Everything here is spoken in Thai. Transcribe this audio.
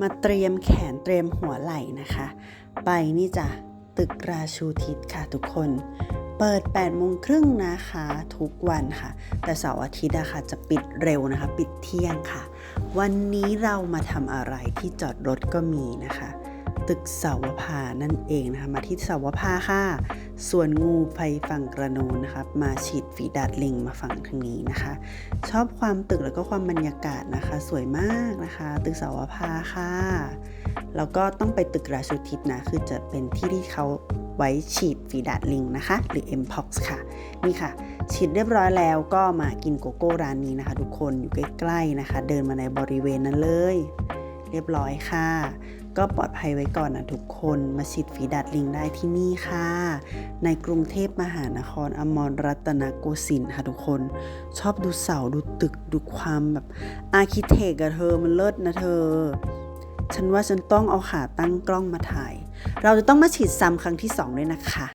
มาเตรียมแขนเตรียมหัวไหล่นะคะ ไปนี่จ้ะตึกราชูทิศค่ะทุกคน เปิด8โมงครึ่งนะคะ ทุกวันค่ะ แต่เสาร์อาทิตย์อะค่ะจะปิดเร็วนะคะ ปิดเที่ยงค่ะ วันนี้เรามาทำอะไรที่จอดรถก็มีนะคะ ตึกเสาวภานั่นเองนะคะ มาที่เสาวภาค่ะ ส่วนงูไปฝั่งกระโนนนะคะมาฉีดฝีดาดลิงมาฝั่งทางนี้นะคะ ชอบความตึกแล้วก็ความบรรยากาศนะคะ สวยมากนะคะ ตึกเสาวภาค่ะแล้วก็ต้องไปตึกราชูทิศนะ คือจะเป็นที่ที่เขาไว้ฉีดฝีดาดลิงนะคะ หรือ mpox ค่ะ นี่ค่ะ ฉีดเรียบร้อยแล้วก็มากินโกโก้ร้านนี้นะคะ ทุกคนอยู่ใกล้ๆนะคะ เดินมาในบริเวณนั้นเลย เรียบร้อยค่ะ ก็ปลอดภัยไว้ก่อนนะทุกคนมาฉีดฝีดัดลิงได้ที่นี่ค่ะ ในกรุงเทพมหานครอมรรัตนโกสินทร์ค่ะทุกคน ชอบดูเสาดูตึกดูความแบบอาร์คิเทกอะเธอมันเลิศนะเธอ ฉันว่าฉันต้องเอาขาตั้งกล้องมาถ่าย เราจะต้องมาฉีดซ้ำครั้งที่2ด้วยนะคะ